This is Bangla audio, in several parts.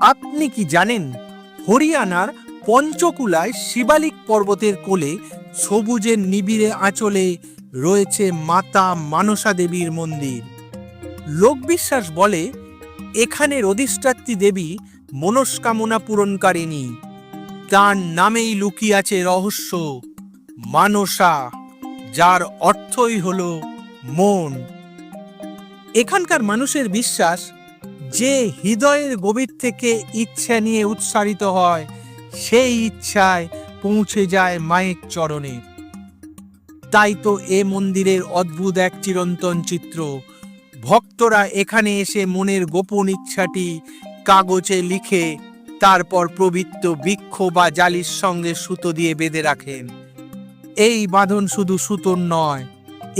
আপনি কি জানেন, হরিয়ানার পঞ্চকুলায় শিবালিক পর্বতের কোলে সবুজের নিবিড়ে আঁচলে রয়েছে মাতা মানসা দেবীর মন্দির। লোকবিশ্বাস বলে, এখানের অধিষ্ঠাত্রী দেবী মনস্কামনা পূরণকারিণী। তার নামেই লুকিয়ে আছে রহস্য, মানসা, যার অর্থই হল মন। এখানকার মানুষের বিশ্বাস যে হৃদয়ের গভীর থেকে ইচ্ছা নিয়ে উৎসারিত হয়, সেই ইচ্ছায় পৌঁছে যায় মায়ের চরণে। তাই তো এ মন্দিরের অদ্ভুত এক চিরন্তন চিত্র। ভক্তরা এখানে এসে মনের গোপন ইচ্ছাটি কাগজে লিখে, তারপর পবিত্র বৃক্ষ বা জালির সঙ্গে সুতো দিয়ে বেঁধে রাখেন। এই বাঁধন শুধু সুতোর নয়,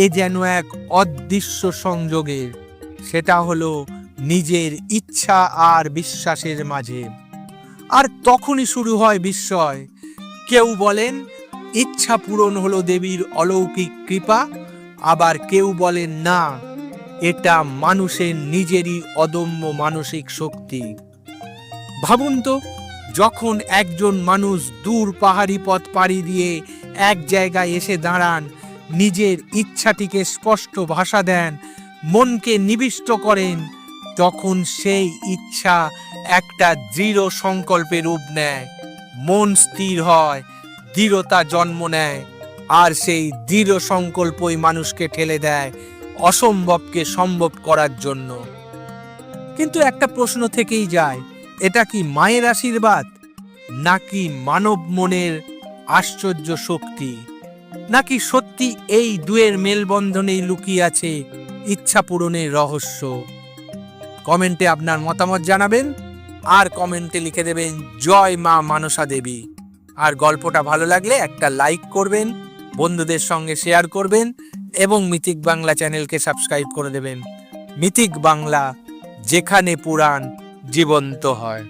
এ যেন এক অদৃশ্য সংযোগের। সেটা হলো নিজের ইচ্ছা আর বিশ্বাসের মাঝে। আর তখনই শুরু হয় বিস্ময়। কেউ বলেন, ইচ্ছা পূরণ হলো দেবীর অলৌকিক কৃপা, আবার কেউ বলেন, না, এটা মানুষের নিজেরই অদম্য মানসিক শক্তি। ভাবুন তো, যখন একজন মানুষ দূর পাহাড়ি পথ পাড়ি দিয়ে এক জায়গায় এসে দাঁড়ান, নিজের ইচ্ছাটিকে স্পষ্ট ভাষা দেন, মনকে নিবিষ্ট করেন তখন সেই ইচ্ছা একটা দৃঢ় সংকল্পে রূপ নেয়, মন স্থির হয়, দৃঢ়তা জন্ম নেয়, আর সেই দৃঢ় সংকল্পই মানুষকে ঠেলে দেয় অসম্ভবকে সম্ভব করার জন্য। কিন্তু একটা প্রশ্ন থেকেই যায়, এটা কি মায়ের আশীর্বাদ, নাকি মানব মনের আশ্চর্য শক্তি? নাকি সত্যি এই দুয়ের মেলবন্ধনেই লুকিয়ে আছে ইচ্ছা পূরণের রহস্য? কমেন্টে আপনার মতামত জানাবেন আর কমেন্টে লিখে দেবেন, জয় মা মানসা দেবী। আর গল্পটা ভালো লাগলে একটা লাইক করবেন, বন্ধুদের সঙ্গে শেয়ার করবেন এবং মিথিক বাংলা চ্যানেলকে সাবস্ক্রাইব করে দেবেন। মিথিক বাংলা, যেখানে পুরাণ জীবন্ত হয়।